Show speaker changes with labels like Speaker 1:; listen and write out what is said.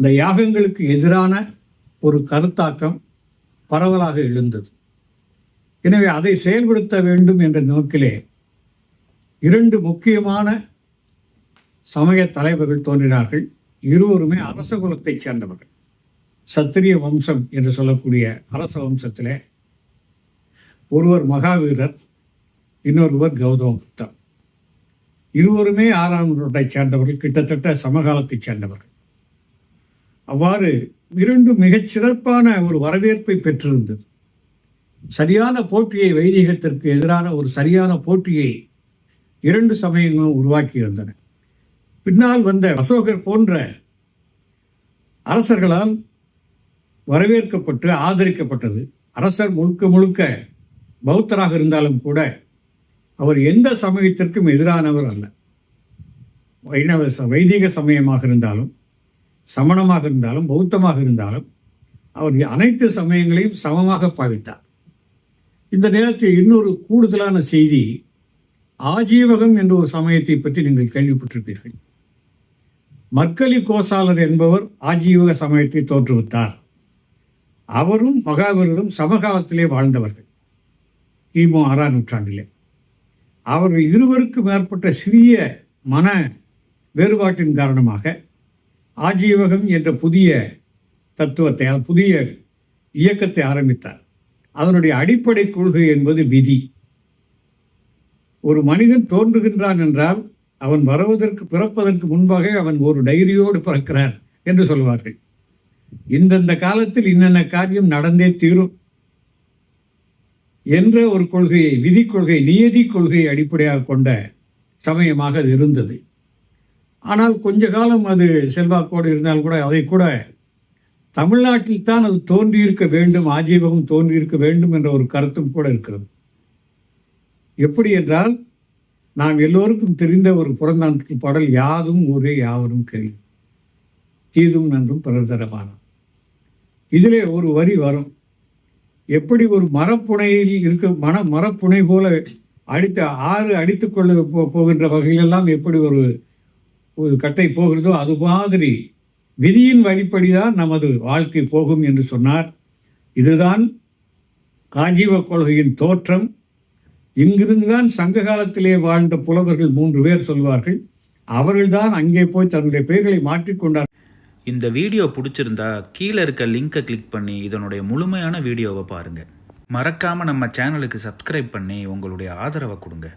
Speaker 1: இந்த யாகங்களுக்கு எதிரான ஒரு கருத்தாக்கம் பரவலாக எழுந்தது. எனவே அதை செயல்படுத்த வேண்டும் என்ற நோக்கிலே இரண்டு முக்கியமான சமய தலைவர்கள் தோன்றினார்கள். இருவருமே அரச குலத்தைச் சேர்ந்தவர்கள். சத்திரிய வம்சம் என்று சொல்லக்கூடிய அரச வம்சத்தில் ஒருவர் மகாவீரர் இன்னொருவர் கௌதம புத்தர் இருவருமே ஆறாம் நூற்றாண்டைச் சேர்ந்தவர்கள் கிட்டத்தட்ட சமகாலத்தைச் சேர்ந்தவர்கள். அவ்வாறு இரண்டு மிகச் சிறப்பான ஒரு வரவேற்பை பெற்றிருந்தது. சரியான போட்டியை வைதிகத்திற்கு எதிரான ஒரு சரியான போட்டியை இரண்டு சமயங்களும் உருவாக்கியிருந்தன. பின்னால் வந்த அசோகர் போன்ற அரசர்களால் வரவேற்கப்பட்டு ஆதரிக்கப்பட்டது. அரசர் முழுக்க முழுக்க பௌத்தராக இருந்தாலும் கூட அவர் எந்த சமயத்திற்கும் எதிரானவர் அல்ல. வைணவ ச- வைதிக சமயமாக இருந்தாலும் சமணமாக இருந்தாலும் பௌத்தமாக இருந்தாலும் அவர் அனைத்து சமயங்களையும் சமமாக பாவித்தார். இந்த நேரத்தில் இன்னொரு கூடுதலான செய்தி ஆஜீவகம் என்ற ஒரு சமயத்தை பற்றி நீங்கள் கேள்விப்பட்டிருப்பீர்கள். மர்கலி கோசாலர் என்பவர் ஆஜீவக சமயத்தை தோற்றுவித்தார். அவரும் மகாவீரரும் சமகாலத்திலே வாழ்ந்தவர்கள். கிமு ஆறாம் நூற்றாண்டிலே. அவர்கள் இருவருக்கும் மேற்பட்ட சிறிய மன வேறுபாட்டின் காரணமாக ஆஜீவகம் என்ற புதிய தத்துவத்தை புதிய இயக்கத்தை ஆரம்பித்தார். அதனுடைய அடிப்படை கொள்கை என்பது விதி. ஒரு மனிதன் தோன்றுகின்றான் என்றால் அவன் வருவதற்கு பிறப்பதற்கு முன்பாக அவன் ஒரு டைரியோடு பிறக்கிறான் என்று சொல்வார்கள். இந்தந்த காலத்தில் இன்னென்ன காரியம் நடந்தே தீரும் என்ற ஒரு கொள்கையை விதி கொள்கை நியதி கொள்கையை அடிப்படையாக கொண்ட சமயமாக அது இருந்தது. ஆனால் கொஞ்ச காலம் அது செல்வாக்கோடு இருந்தால் கூட அதை கூட தமிழ்நாட்டில் தான் அது தோன்றியிருக்க வேண்டும் ஆஜீவகம் தோன்றியிருக்க வேண்டும் என்ற ஒரு கருத்தும் கூட இருக்கிறது. எப்படி என்றால் நாம் எல்லோருக்கும் தெரிந்த ஒரு புறநானூற்று பாடல் யாதும் ஊரே யாவரும் கேள்வி தீதும் நன்றும் பிறர் தரவானம் இதிலே ஒரு வரி வரும். எப்படி ஒரு மரப்புனையில் இருக்க மன மரப்புனை போல அடித்த ஆறு அடித்துக்கொள்ள போ போகின்ற வகையிலெல்லாம் எப்படி ஒரு ஒரு கட்டை போகிறதோ அது மாதிரி விதியின் வழிப்படிதான் நமது வாழ்க்கை போகும் என்று சொன்னார். இதுதான் காஜீவ கொள்கையின் தோற்றம். இங்கிருந்துதான் சங்க காலத்திலே வாழ்ந்த புலவர்கள் மூன்று பேர் சொல்வார்கள். அவர்கள்தான் அங்கே போய் தன்னுடைய பெயர்களை மாற்றிக்கொண்டார்
Speaker 2: இந்த வீடியோ பிடிச்சிருந்தா கீழே இருக்க லிங்கை கிளிக் பண்ணி இதனுடைய முழுமையான வீடியோவை பாருங்கள் மறக்காமல் நம்ம சேனலுக்கு சப்ஸ்கிரைப் பண்ணி உங்களுடைய ஆதரவை கொடுங்க.